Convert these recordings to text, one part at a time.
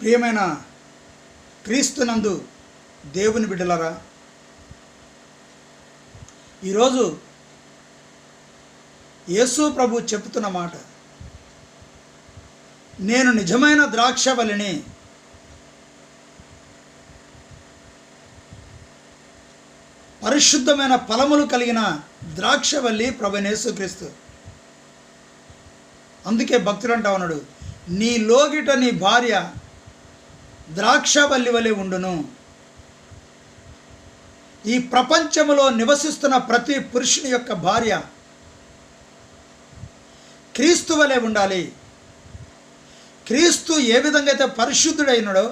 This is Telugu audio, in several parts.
ప్రియమైన క్రీస్తునందు దేవుని బిడ్డలరా ఈరోజు యేసు ప్రభు చెప్తున్న మాట నేను నిజమైన ద్రాక్షవల్లిని పరిశుద్ధమైన ఫలములు కలిగిన ద్రాక్షవల్లి ప్రభనేసుక్రీస్తు అందుకే భక్తులు అంటా ఉన్నాడు నీ లోగిట నీ భార్య ద్రాక్షవల్లి వలె ఉండును. ఈ ప్రపంచంలో నివసిస్తున్న ప్రతి పురుషుని యొక్క భార్య క్రీస్తు వలె ఉండాలి. క్రీస్తు ఏ విధంగా అయితే పరిశుద్ధుడైనడో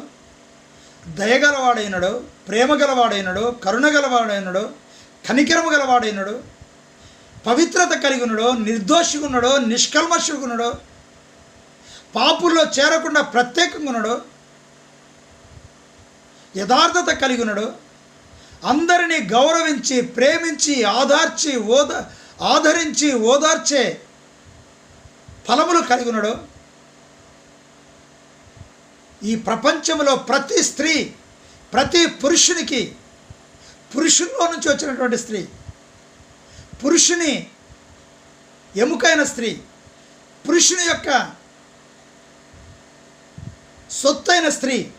దయగలవాడైనడో ప్రేమ గలవాడైనడో కరుణ గలవాడైనడో కనికరము గలవాడైనడో పవిత్రత కలిగి ఉన్నాడో నిర్దోషిగా ఉన్నాడో నిష్కల్మషుగా ఉన్నాడో పాపుల్లో చేరకుండా ప్రత్యేకంగా ఉన్నాడో యథార్థత కలిగి ఉన్నాడో అందరినీ గౌరవించి ప్రేమించి ఆదార్చి ఓద ఆదరించి ఓదార్చే ఫలములు కలిగి ఉన్నాడు ఈ ప్రపంచంలో ప్రతి స్త్రీ ప్రతి పురుషునికి పురుషుల్లో నుంచి వచ్చినటువంటి స్త్రీ పురుషుని ఎముకైన స్త్రీ పురుషుని యొక్క సొత్తైన స్త్రీ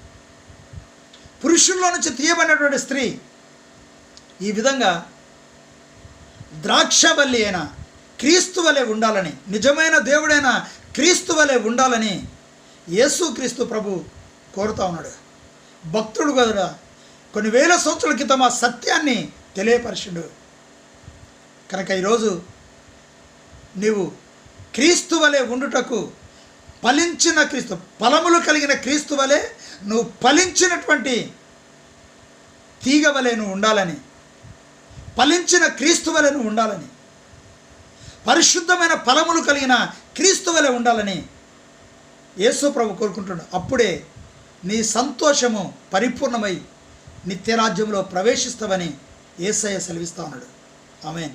పురుషుల్లో నుంచి తీయబడినటువంటి స్త్రీ ఈ విధంగా ద్రాక్షవల్లి అయిన క్రీస్తు వలె ఉండాలని నిజమైన దేవుడైన క్రీస్తు వలె ఉండాలని యేసుక్రీస్తు ప్రభు కోరుతా ఉన్నాడు. భక్తుడు కదా కొన్ని వేల సంవత్సరాల క్రితం ఆ సత్యాన్ని తెలియపరిచిండు. కనుక ఈరోజు నీవు క్రీస్తు వలె ఉండుటకు ఫలించిన క్రీస్తు ఫలములు కలిగిన క్రీస్తు వలె నువ్వు ఫలించినటువంటి తీగ వలె నువ్వు ఉండాలని ఫలించిన క్రీస్తు వలె నువ్వు ఉండాలని పరిశుద్ధమైన ఫలములు కలిగిన క్రీస్తు వలె ఉండాలని యేసు ప్రభు కోరుకుంటున్నాడు. అప్పుడే నీ సంతోషము పరిపూర్ణమై నిత్యరాజ్యంలో ప్రవేశిస్తావని ఏసయ్య సెలవిస్తా ఉన్నాడు. ఆమెన్.